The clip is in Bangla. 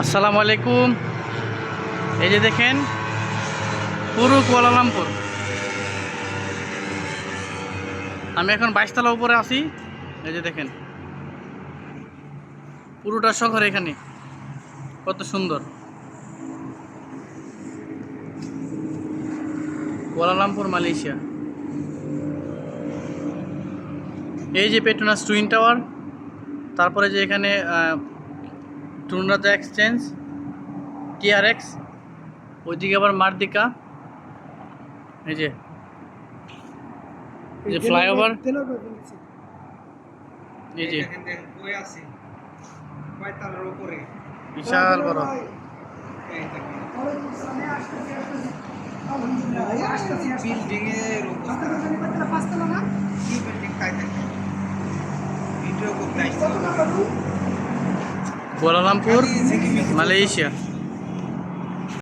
আসসালামু আলাইকুম। এই যে দেখেন, পুরো কুয়ালালামপুর। আমি এখন বাইশতলা উপরে আছি। এই যে দেখেন, পুরোটা শহর এখানে। কত সুন্দর। Kuala Lumpur, Malaysia. এই যে পেট্রোনাস টুইন টাওয়ার, তারপরে যে এখানে টুনরাজা এক্সচেঞ্জ টিআরএক্স ওইদিকে আবার মারদিকা এই যে এই যে ফ্লাইওভার এই যে। দেখেন দেখেন কই আছে কয়তলার উপরে বিশাল বড়। এই দেখেন বিল্ডিং এর অবস্থা কি বিল্ডিং তাই ভিডিও করতে আসছিল কুয়ালালামপুর মালয়েশিয়া